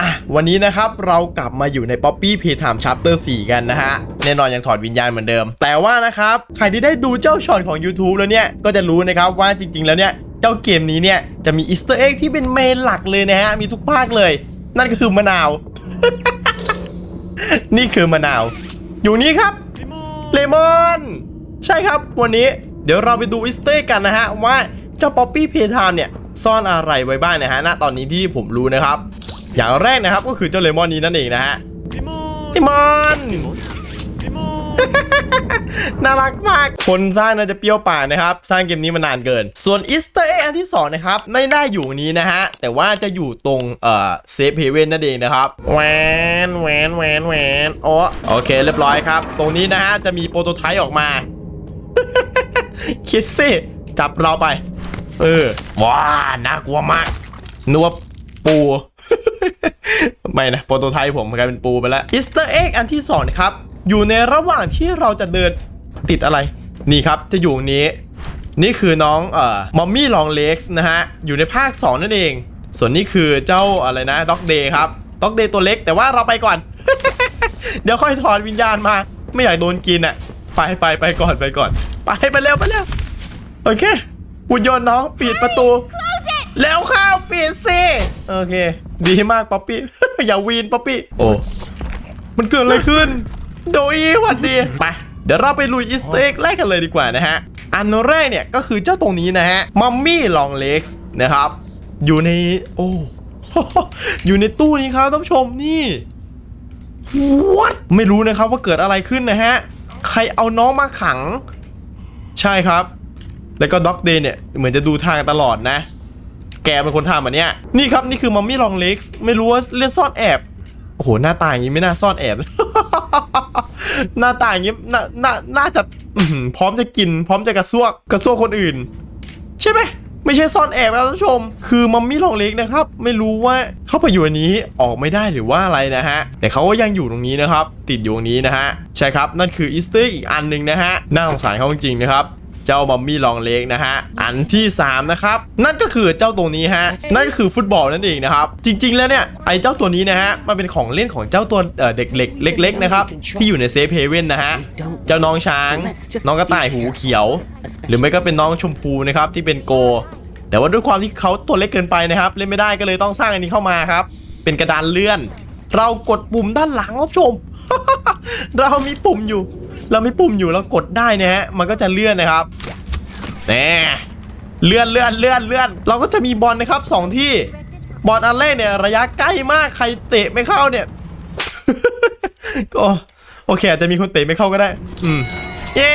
อะวันนี้นะครับเรากลับมาอยู่ใน Poppy Playtime Chapter 4 กันนะฮะ แน่นอนยังถอดวิญญาณเหมือนเดิม แต่ว่านะครับ ใครที่ได้ดูเจ้าช็อตของ YouTube แล้วเนี่ย ก็จะรู้นะครับว่าจริง ๆ แล้วเนี่ย เจ้าเกมนี้เนี่ย จะมีอีสเตอร์เอ็กที่เป็นเมนหลักเลยนะฮะ มีทุกภาคเลย นั่นก็คือมะนาว นี่คือมะนาว อยู่นี่ครับเลมอนใช่ครับวันนี้เดี๋ยวเราไปดูอิสเตอร์กันนะฮะว่าเจ้าป๊อปปี้เพทามเนี่ยซ่อนอะไรไว้บ้างนะฮะ ณ ตอนนี้ที่ผมรู้นะครับ อย่างแรกนะครับก็คือเจ้าเลมอนนี้นั่นเองนะฮะติมอนน่ารักมาก คนสร้างน่าจะเปรี้ยวปากนะครับ สร้างเกมนี้มานานเกิน ส่วนอีสเตอร์เอ็กอันที่ 2 นะครับไม่ได้อยู่นี้นะฮะ แต่ว่าจะอยู่ตรงเอ่อเซฟเฮเว่นนั่นเองนะครับแหวนแหวนแหวนแหวนอ๋อโอเค เรียบร้อยครับ ตรงนี้นะฮะ จะมีโปรโตไทป์ออกมา คิดสิจับเราไป เออว้าน่ากลัวมากนึกว่าปู ไม่นะ โปรโตไทป์ผมกลายเป็นปูไปแล้วอีสเตอร์เอ็กอันที่2นะครับ อยู่ในระหว่างที่เราจะเดินติดอะไร นี่ครับจะอยู่ตรงนี้ นี่คือน้องเอ่อมอมมี่ลองเล็กส์นะฮะ อยู่ในภาค 2 นั่นเอง ส่วนนี้คือเจ้าอะไรนะด็อกเดย์ครับด็อกเดย์ตัวเล็กแต่ว่าเราไปก่อน เดี๋ยวค่อยถอนวิญญาณมา ไม่อยากโดนกินอะ ไปไปไปก่อนไปก่อน ไปไปเร็วไปเร็วโอเคหุ่นยนต์น้องปิดประตู แล้วข้าวปิดสิโอเค ดีมากป๊อปปี้ อย่าวีนป๊อปปี้ โอ้ มันเกิดอะไรขึ้น โดยหวัดดี ไป เดี๋ยวเราไปลุยอีสเต็กแรกกันเลยดีกว่านะฮะ อันแรกเนี่ยก็คือเจ้าตรงนี้นะฮะ มัมมี่ลองเล็กส์นะครับ อยู่ใน โอ้ อยู่ในตู้นี้ครับท่านผู้ชมนี่ what ไม่รู้นะครับว่าเกิดอะไรขึ้นนะฮะ ใครเอาน้องมาขัง ใช่ครับ แล้วก็ด็อกเดย์เนี่ยเหมือนจะดูทางตลอดนะ แกเป็นคนทำอันเนี้ยนี่ครับนี่คือมัมมี่ลองเล็กส์ไม่รู้ว่าเล่นซ่อนแอบโอ้โหหน้าตาอย่างนี้ไม่น่าซ่อนแอบ หน้าตาอย่างนี้น่าน่าน่าจะพร้อมจะกิน พร้อมจะกระซวกกระซวกคนอื่น ใช่ไหมไม่ใช่ซ่อนแอบครับท่านผู้ชม คือมัมมี่ลองเล็กนะครับ ไม่รู้ว่าเข้าไปอยู่อันนี้ออกไม่ได้หรือว่าอะไรนะฮะ แต่เขาก็ยังอยู่ตรงนี้นะครับ ติดอยู่ตรงนี้นะฮะ ใช่ครับ นั่นคืออีสเตอร์อีกอันหนึ่งนะฮะ น่าสงสารเขาจริงๆนะครับ จ้ามัมมี่ลองเล็กนะฮะ อันที่ 3 นะครับ นั่นก็คือเจ้าตัวนี้ฮะ นั่นก็คือฟุตบอลนั่นเองนะครับ จริง ๆ แล้วเนี่ย ไอ้เจ้าตัวนี้นะฮะ มันเป็นของเล่นของเจ้าตัวเด็กเล็กเล็ก ๆ นะครับ ที่อยู่ในเซฟเฮเว่นนะฮะ เจ้าน้องช้าง น้องกระต่ายหูเขียว หรือไม่ก็เป็นน้องชมพูนะครับที่เป็นโก แต่ว่าด้วยความที่เขาตัวเล็กเกินไปนะครับ เล่นไม่ได้ก็เลยต้องสร้างอันนี้เข้ามาครับ เป็นกระดานเลื่อน เรากดปุ่มด้านหลังครับชม เรามีปุ่มอยู่ เรามีปุ่มอยู่เรากดได้นะฮะ มันก็จะเลื่อนนะครับ แน่เลื่อนเลื่อนเลื่อนเลื่อนเราก็จะมีบอลนะครับสองที่บอลอันแรกเนี่ยระยะใกล้มากใครเตะไม่เข้าเนี่ย ก็โอเคอาจจะมีคนเตะไม่เข้าก็ได้ อืมเย้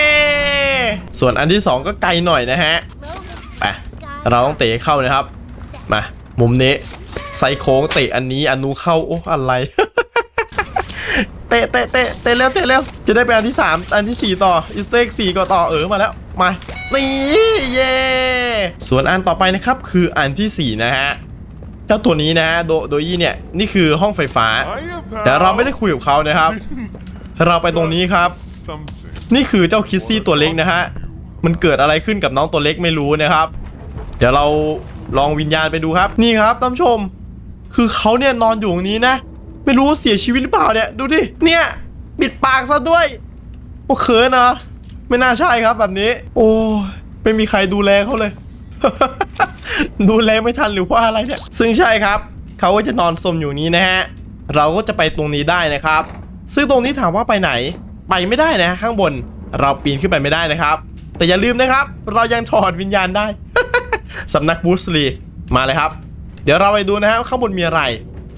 ส่วนอันที่สองก็ไกลหน่อยนะฮะไปเราต้องเตะเข้านะครับ มา มุมนี้ไซโค้งเตะอันนี้อนนู้นเข้าโอ้อะไร เตะเตะเตะเตะเร็วเตะเร็วจะได้เป็นอันที่สามอันที่สี่ต่ออีสเต็กสี่ก็ต่อเออมาแล้วมา นี่เย่ส่วนอันต่อไปนะครับคืออันที่สี่นะฮะเจ้าตัวนี้นะโดโดยี่เนี่ยนี่คือห้องไฟฟ้า แต่เราไม่ได้คุยกับเขานะครับ เราไปตรงนี้ครับ นี่คือเจ้าคิสซี่ตัวเล็กนะฮะมันเกิดอะไรขึ้นกับน้องตัวเล็กไม่รู้นะครับ เดี๋ยวเราลองวิญญาณไปดูครับ นี่ครับท่านผู้ชม คือเขาเนี่ยนอนอยู่ตรงนี้นะ ไม่รู้เสียชีวิตหรือเปล่าเนี่ยดูดิเนี่ยปิดปากซะด้วยโอเขินนะ ไม่น่าใช่ครับแบบนี้ โอ้ไม่มีใครดูแลเขาเลย ดูแลไม่ทันหรือว่าอะไรเนี่ย ซึ่งใช่ครับ เขาก็จะนอนสมอยู่นี้นะฮะ เราก็จะไปตรงนี้ได้นะครับ ซึ่งตรงนี้ถามว่าไปไหน ไปไม่ได้นะฮะข้างบน เราปีนขึ้นไปไม่ได้นะครับ แต่อย่าลืมนะครับ เรายังถอดวิญญาณได้ สำนักบูสลีมาเลยครับ เดี๋ยวเราไปดูนะครับข้างบนมีอะไร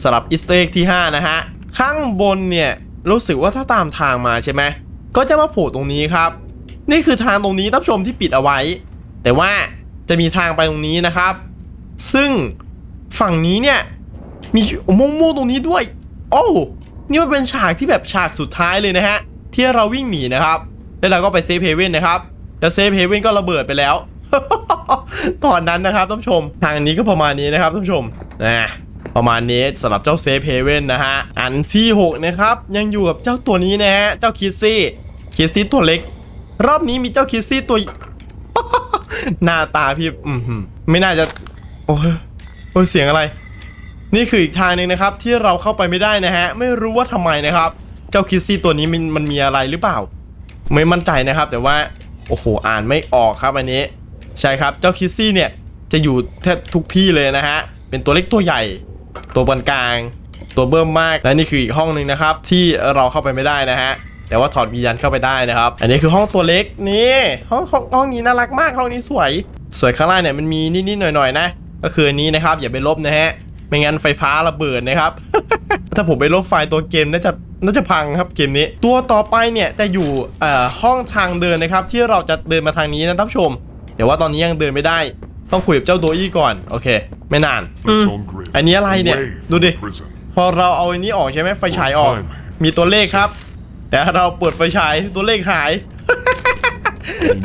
สำหรับอีสเต็กที่ 5 นะฮะ ข้างบนเนี่ยรู้สึกว่าถ้าตามทางมาใช่ไหมก็จะมาโผล่ตรงนี้ครับ นี่คือทางตรงนี้ท่านผู้ชมที่ปิดเอาไว้ แต่ว่าจะมีทางไปตรงนี้นะครับ ซึ่งฝั่งนี้เนี่ยมีโม่งม่วงตรงนี้ด้วย โอ้นี่มันเป็นฉากที่แบบฉากสุดท้ายเลยนะฮะ ที่เราวิ่งหนีนะครับ แล้วเราก็ไปเซฟเฮเว่นนะครับแล้วเซฟเฮเว่นก็ระเบิดไปแล้ว ตอนนั้นนะครับท่านผู้ชม ทางนี้ก็ประมาณนี้นะครับท่านผู้ชมนะประมาณนี้สำหรับเจ้าเซฟเฮเว่นนะฮะ อันที่ 6 นะครับ ยังอยู่กับเจ้าตัวนี้นะฮะ เจ้าคิสซี่ คิสซี่ตัวเล็ก รอบนี้มีเจ้าคิสซี่ตัว หน้าตาพี่อือหือไม่น่าจะ โอ้ยโอ้ยเสียงอะไร นี่คืออีกทางหนึ่งนะครับ ที่เราเข้าไปไม่ได้นะฮะ ไม่รู้ว่าทำไมนะครับ เจ้าคิสซี่ตัวนี้มันมันมีอะไรหรือเปล่า ไม่มั่นใจนะครับ แต่ว่า โอ้โหอ่านไม่ออกครับอันนี้ ใช่ครับเจ้าคิสซี่เนี่ยจะอยู่แทบทุกที่เลยนะฮะ เป็นตัวเล็กตัวใหญ่ ตัวปานกลาง ตัวเบิ่มมาก และนี่คืออีกห้องหนึ่งนะครับ ที่เราเข้าไปไม่ได้นะฮะ แต่ว่าถอดวิญญาณเข้าไปได้นะครับ อันนี้คือห้องตัวเล็กนี่ห้องห้องห้องนี้น่ารักมากห้องนี้สวย สวยข้างล่างเนี่ยมันมีนิดๆหน่อยๆนะ ก็คืออันนี้นะครับอย่าไปลบนะฮะไม่งั้นไฟฟ้าระเบิดนะครับ ถ้าผมไปลบไฟล์ตัวเกมน่าจะน่าจะพังครับเกมนี้ ตัวต่อไปเนี่ยจะอยู่เอ่อห้องทางเดินนะครับ ที่เราจะเดินมาทางนี้นะท่านผู้ชม แต่ว่าตอนนี้ยังเดินไม่ได้ ต้องคุยกับเจ้าโดอี้ก่อน โอเค ไม่นาน Its own grid. อันนี้อะไรเนี่ย Away ดูดิ from prison. พอเราเอาอันนี้ออกใช่ไหมไฟฉายออก มีตัวเลขครับ แต่เราเปิดไฟฉายตัวเลขหาย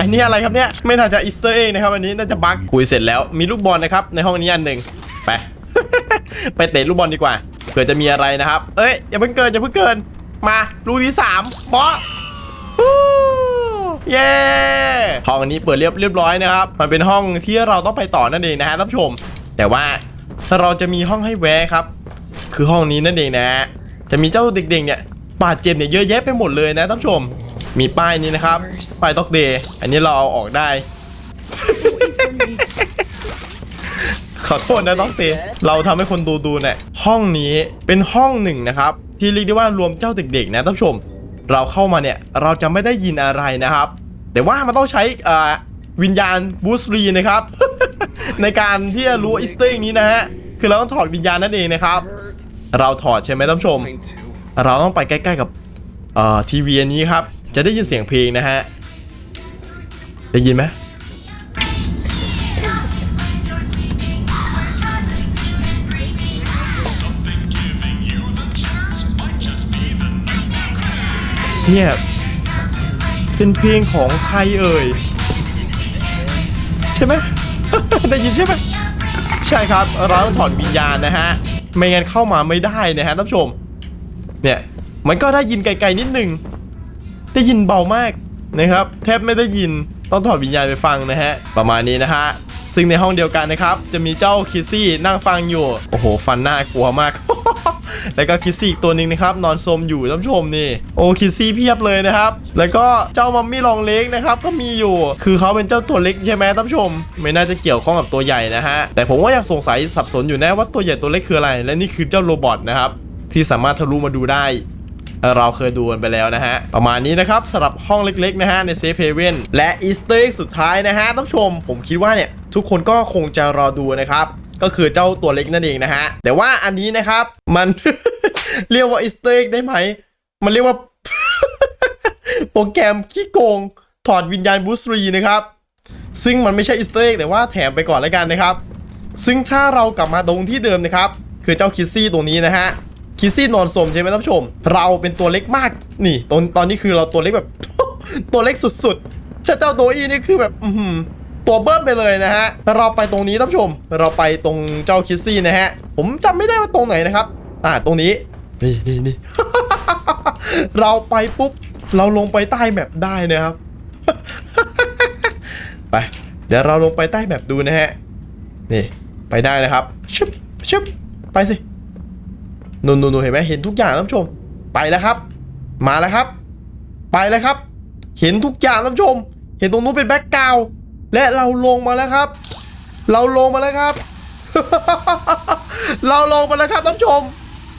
อันนี้อะไรครับเนี่ย ไม่น่าจะอีสเตอร์เองนะครับ อันนี้น่าจะบั๊กคุยเสร็จแล้วมีลูกบอลนะครับ ในห้องนี้อันหนึ่งไป ไปเตะลูกบอลดีกว่าเผื่อจะมีอะไรนะครับ เอ้ยอย่าเพิ่งเกินอย่าเพิ่งเกิน มาลูกที่สามบอสเย้ห้องนี้เปิดเรียบเรียบร้อยนะครับ มันเป็นห้องที่เราต้องไปต่อนั่นเองนะฮะท่านผู้ชม แต่ว่าถ้าเราจะมีห้องให้แวะครับ คือห้องนี้นั่นเองนะฮะจะมีเจ้าเด็กๆเนี่ย บาดเจ็บเนี่ยเยอะแยะไปหมดเลยนะท่านผู้ชม มีป้ายนี้นะครับ ป้ายต็อกเดย์อันนี้เราเอาออกได้ ขอโทษนะต็อกเดย์เราทำให้คนดูดูเนี่ยห้องนี้เป็นห้องหนึ่งนะครับ ที่เรียกได้ว่ารวมเจ้าเด็กๆนะท่านผู้ชม เราเข้ามาเนี่ยเราจะไม่ได้ยินอะไรนะครับ แต่ว่ามันต้องใช้วิญญาณบูสรีนะครับ ในการที่จะรู้อิสตอร์นี้นะฮะคือเราต้องถอดวิญญาณนั่นเองนะครับ เราถอดใช่ไหมท่านผู้ชม เราต้องไปใกล้ๆกับทีวีอันนี้ครับ จะได้ยินเสียงเพลงนะฮะ ได้ยินไหมเนี่ย เป็นเพลงของใครเอ่ย ใช่ไหม ได้ยินใช่ไหม ใช่ครับ เราต้องถอดวิญญาณนะฮะ ไม่งั้นเข้ามาไม่ได้นะฮะท่านผู้ชม เนี่ยมันก็ได้ยินไกลๆนิดนึง ได้ยินเบามากนะครับ แทบไม่ได้ยินต้องถอดวิญญาณไปฟังนะฮะ ประมาณนี้นะฮะ ซึ่งในห้องเดียวกันนะครับ จะมีเจ้าคิสซี่นั่งฟังอยู่ โอ้โห ฟันหน้ากลัวมาก แล้วก็คิสซี่อีกตัวหนึ่งนะครับ นอนสมอยู่ท่านผู้ชมนี่ โอ้คิสซี่เพียบเลยนะครับ แล้วก็เจ้ามัมมี่ลองเล็กนะครับ ก็มีอยู่ คือเขาเป็นเจ้าตัวเล็กใช่ไหมท่านผู้ชม ไม่น่าจะเกี่ยวข้องกับตัวใหญ่นะฮะ แต่ผมก็ยังสงสัยสับสนอยู่แนะว่าตัวใหญ่ตัวเล็กคืออะไร และนี่คือเจ้าโรบอทนะครับ ที่สามารถทะลุมาดูได้ เราเคยดูกันไปแล้วนะฮะ ประมาณนี้นะครับสำหรับห้องเล็กๆนะฮะในเซฟเฮเว่นและอีสเตอร์สุดท้ายนะฮะท่านผู้ชม ผมคิดว่าเนี่ย ทุกคนก็คงจะรอดูนะครับ ก็คือเจ้าตัวเล็กนั่นเองนะฮะ แต่ว่าอันนี้นะครับมันเรียกว่าอีสเตอร์ได้ไหม มันเรียกว่าโปรแกรมขี้โกง ถอดวิญญาณบูสตรีนะครับ ซึ่งมันไม่ใช่อีสเตอร์แต่ว่าแถมไปก่อนแล้วกันนะครับ ซึ่งถ้าเรากลับมาตรงที่เดิมนะครับ คือเจ้าคิสซี่ตัวนี้นะฮะ คิสซี่นอนสมใช่ไหมท่านผู้ชม เราเป็นตัวเล็กมากนี่ตอนตอนนี้คือเราตัวเล็กแบบ ตัวเล็กสุดๆเจ้าเจ้าตัวอีนี่คือแบบอืตัวเบิ้มไปเลยนะฮะเราไปตรงนี้ท่านผู้ชม เราไปตรงเจ้าคิสซี่นะฮะ ผมจำไม่ได้ว่าตรงไหนนะครับ อ่าตรงนี้นี่นี่นี่เราไปปุ๊บ เราลงไปใต้แมปได้นะครับ ไป เดี๋ยวเราลงไปใต้แมปดูนะฮะ นี่ ไปได้นะครับ ชึบชึบไปสิ นูนนูเห็นไหมเห็นทุกอย่างท่านผู้ชม ไปแล้วครับ มาแล้วครับ ไปแล้วครับ เห็นทุกอย่างท่านผู้ชม เห็นตรงนู้นเป็นแบ็กกราวและเราลงมาแล้วครับ เราลงมาแล้วครับ เราลงมาแล้วครับท่านผู้ชม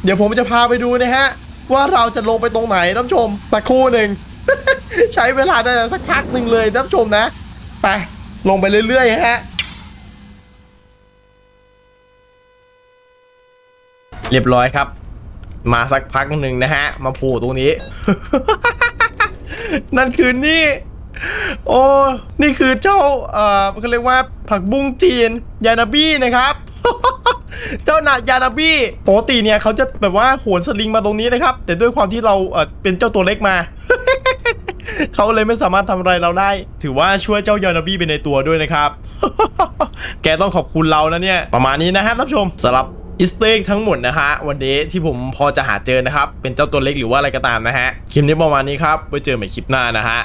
เดี๋ยวผมจะพาไปดูนะฮะ ว่าเราจะลงไปตรงไหนท่านผู้ชม สักครู่หนึ่งใช้เวลาได้สักพักหนึ่งเลยท่านผู้ชมนะ ไปลงไปเรื่อยๆฮะ เรียบร้อยครับ มาสักพักหนึ่งนะฮะ มาโผล่ตรงนี้ นั่นคือนี่ โอ้ นี่คือเจ้า เอ่อเขาเรียกว่าผักบุ้งจีน ยานาบี้นะครับเจ้าหนายานาบี้ปกติเนี่ยเขาจะแบบว่าโหนสลิงมาตรงนี้นะครับ แต่ด้วยความที่เราเอ่อเป็นเจ้าตัวเล็กมา เขาเลยไม่สามารถทำอะไรเราได้ ถือว่าช่วยเจ้ายานาบี้ไปในตัวด้วยนะครับ แกต้องขอบคุณเรานะเนี่ย ประมาณนี้นะฮะท่านผู้ชมสำหรับ อิสเต็กทั้งหมดนะฮะวันนี้ที่ผมพอจะหาเจอนะครับ เป็นเจ้าตัวเล็กหรือว่าอะไรก็ตามนะฮะคลิปนี้ประมาณนี้ครับไว้เจอใหม่คลิปหน้านะฮะ